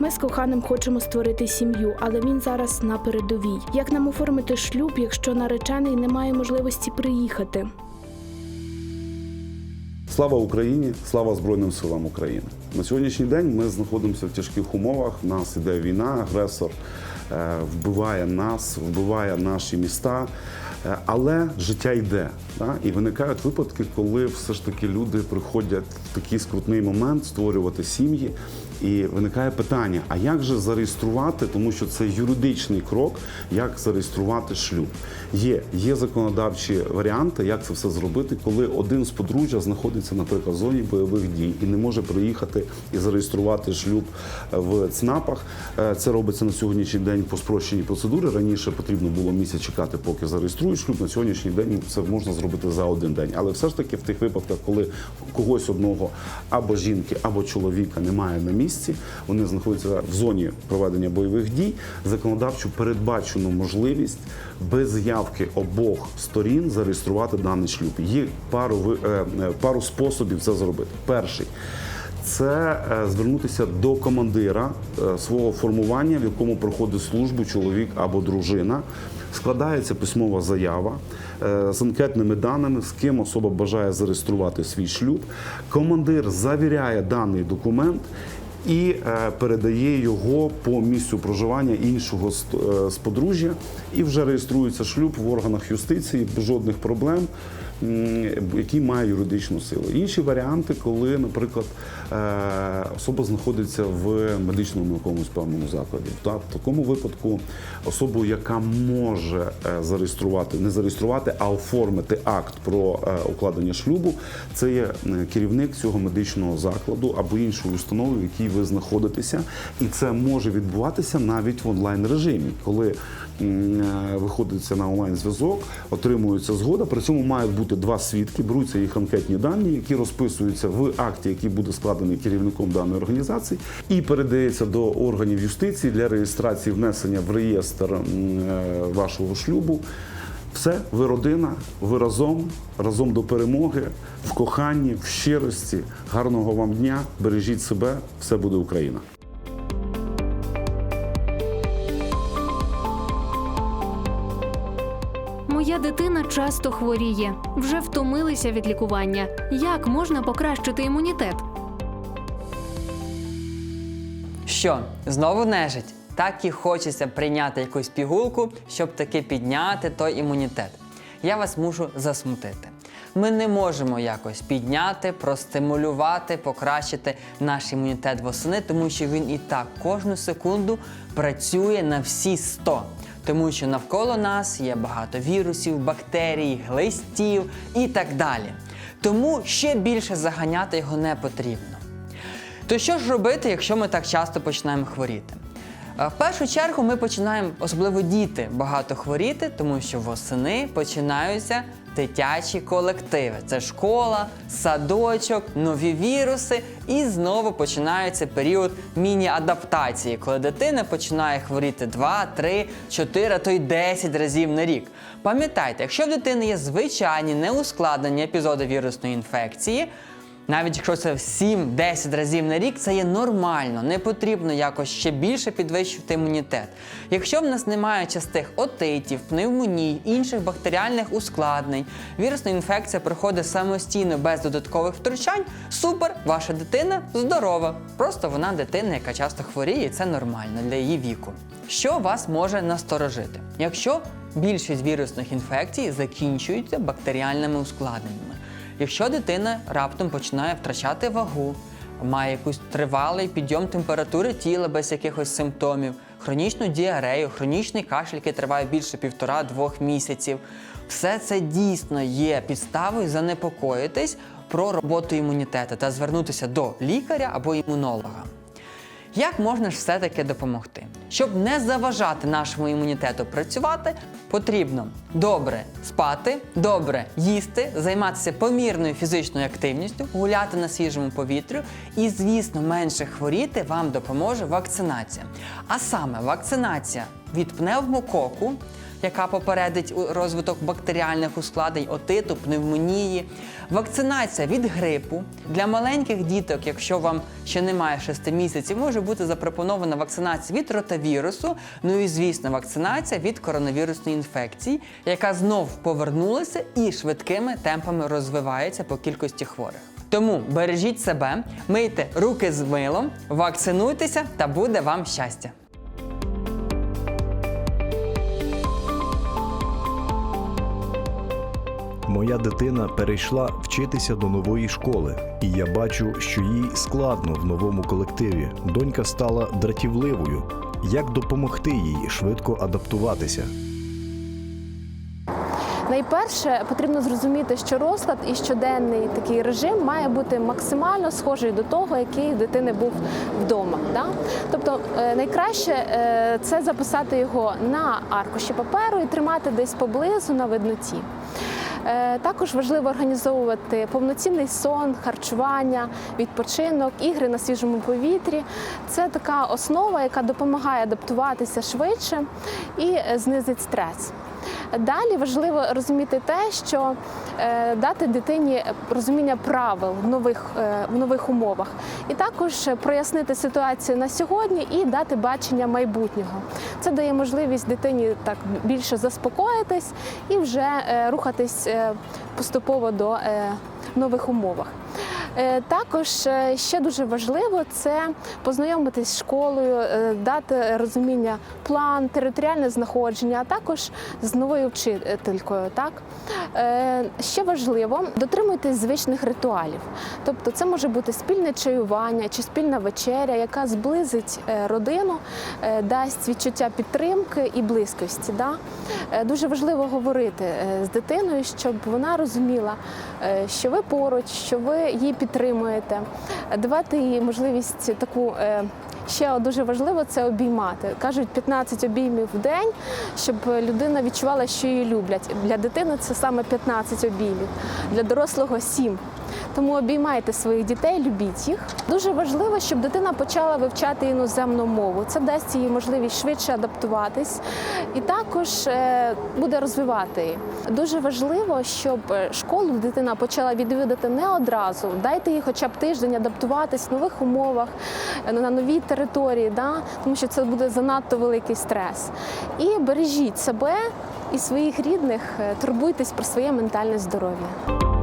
Ми з коханим хочемо створити сім'ю, але він зараз на передовій. Як нам оформити шлюб, якщо наречений не має можливості приїхати? Слава Україні! Слава Збройним силам України! На сьогоднішній день ми знаходимося в тяжких умовах. Нас іде війна, агресор е, вбиває нас, вбиває наші міста. Е, Але життя йде. Да? І виникають випадки, коли все ж таки люди приходять в такий скрутний момент створювати сім'ї. І виникає питання: а як же зареєструвати, тому що це юридичний крок, як зареєструвати шлюб? Є, є законодавчі варіанти, як це все зробити, коли один з подружжя знаходиться, наприклад, в зоні бойових дій і не може приїхати і зареєструвати шлюб в ЦНАПах. Е, Це робиться на сьогоднішній день по спрощеній процедурі. Раніше потрібно було місяць чекати, поки зареєструють шлюб. На сьогоднішній день це можна зробити за один день. Але все ж таки в тих випадках, коли когось одного або жінки, або чоловіка немає на місці, вони знаходяться в зоні проведення бойових дій. Законодавчо передбачено можливість без явки обох сторін зареєструвати даний шлюб. Є пару е, е, пару способів це зробити. Перший це е, звернутися до командира свого формування, в якому проходить службу чоловік або дружина. Складається письмова заява з анкетними даними, з ким особа бажає зареєструвати свій шлюб. Командир завіряє даний документ. І е, передає його по місцю проживання іншого з, е, подружжя, і вже реєструється шлюб в органах юстиції без жодних проблем, який має юридичну силу. Інші варіанти, коли, наприклад, е, особа знаходиться в медичному якомусь певному закладі. Та, в такому випадку особу, яка може е, зареєструвати, не зареєструвати, а оформити акт про е, укладення шлюбу, це є керівник цього медичного закладу або іншої установи, в якій ви знаходитеся, і це може відбуватися навіть в онлайн режимі, коли виходиться на онлайн зв'язок, отримується згода. При цьому мають бути два свідки, беруться їх анкетні дані, які розписуються в акті, який буде складений керівником даної організації, і передається до органів юстиції для реєстрації внесення в реєстр е, вашого шлюбу. Все, ви родина, ви разом, разом до перемоги, в коханні, в щирості. Гарного вам дня, бережіть себе, все буде Україна. Моя дитина часто хворіє, вже втомилися від лікування. Як можна покращити імунітет? Що, знову нежить? Так і хочеться прийняти якусь пігулку, щоб таки підняти той імунітет. Я вас мушу засмутити. Ми не можемо якось підняти, простимулювати, покращити наш імунітет восени, тому що він і так кожну секунду працює на всі 100. Тому що навколо нас є багато вірусів, бактерій, глистів і так далі. Тому ще більше заганяти його не потрібно. То що ж робити, якщо ми так часто починаємо хворіти? Е, В першу чергу ми починаємо, особливо діти, багато хворіти, тому що восени починаються дитячі колективи. Це школа, садочок, нові віруси, і знову починається період міні-адаптації, коли дитина починає хворіти 2, 3, 4, а то й 10 разів на рік. Пам'ятайте, якщо в дитини є звичайні неускладнені епізоди вірусної інфекції, навіть якщо це 7-10 разів на рік, це є нормально, не потрібно якось ще більше підвищувати імунітет. Якщо в нас немає частих отитів, пневмоній, інших бактеріальних ускладнень, вірусна інфекція проходить самостійно без додаткових втручань, супер, ваша дитина здорова. Просто вона дитина, яка часто хворіє, і це нормально для її віку. Що вас може насторожити? Якщо більшість вірусних інфекцій закінчуються бактеріальними ускладненнями. Якщо дитина раптом починає втрачати вагу, має якийсь тривалий підйом температури тіла без якихось симптомів, хронічну діарею, хронічний кашель, який триває більше півтора-двох місяців, все це дійсно є підставою занепокоїтись про роботу імунітету та звернутися до лікаря або імунолога. Як можна ж все-таки допомогти? Щоб не заважати нашому імунітету працювати, потрібно добре спати, добре їсти, займатися помірною фізичною активністю, гуляти на свіжому повітрю і, звісно, менше хворіти вам допоможе вакцинація. А саме вакцинація від пневмококу, яка попередить розвиток бактеріальних ускладнень, отиту, пневмонії. Вакцинація від грипу для маленьких діток, якщо вам ще немає 6 місяців, може бути запропонована вакцинація від ротавірусу. Ну і звісно, вакцинація від коронавірусної інфекції, яка знов повернулася і швидкими темпами розвивається по кількості хворих. Тому бережіть себе, мийте руки з милом, вакцинуйтеся та буде вам щастя. Моя дитина перейшла вчитися до нової школи, і я бачу, що їй складно в новому колективі. Донька стала дратівливою. Як допомогти їй швидко адаптуватися? Найперше потрібно зрозуміти, що розклад і щоденний такий режим має бути максимально схожий до того, який дитини був вдома. Да? Тобто е, найкраще е, це записати його на аркуші паперу і тримати десь поблизу на видноті. Е, Також важливо організовувати повноцінний сон, харчування, відпочинок, ігри на свіжому повітрі. Це така основа, яка допомагає адаптуватися швидше і е, знизить стрес. Далі важливо розуміти те, що е, дати дитині розуміння правил в нових, е, в нових умовах, і також прояснити ситуацію на сьогодні і дати бачення майбутнього. Це дає можливість дитині так більше заспокоїтись і вже е, рухатись поступово до нових умовах. Е, Також е, ще дуже важливо це познайомитись з школою, е, дати розуміння план, територіальне знаходження, а також з новою вчителькою. Так ще важливо дотримуйтесь звичних ритуалів. Тобто, це може бути спільне чаювання чи спільна вечеря, яка зблизить родину, дасть відчуття підтримки і близькості. Да? Дуже важливо говорити з дитиною, щоб вона розуміла, що ви поруч, що ви її підтримуєте, давати їй можливість таку. е, Ще дуже важливо це обіймати. Кажуть 15 обіймів в день, щоб людина відчувала, що її люблять. Для дитини це саме 15 обіймів, для дорослого 7. Тому обіймайте своїх дітей, любіть їх. Дуже важливо, щоб дитина почала вивчати іноземну мову. Це дасть їй можливість швидше адаптуватись і також е, буде розвивати її. Дуже важливо, щоб е, школу дитина почала відвідати не одразу. Дайте їй хоча б тиждень адаптуватись в нових умовах, е, на новій території, да? тому що це буде занадто великий стрес. І бережіть себе і своїх рідних, турбуйтесь про своє ментальне здоров'я.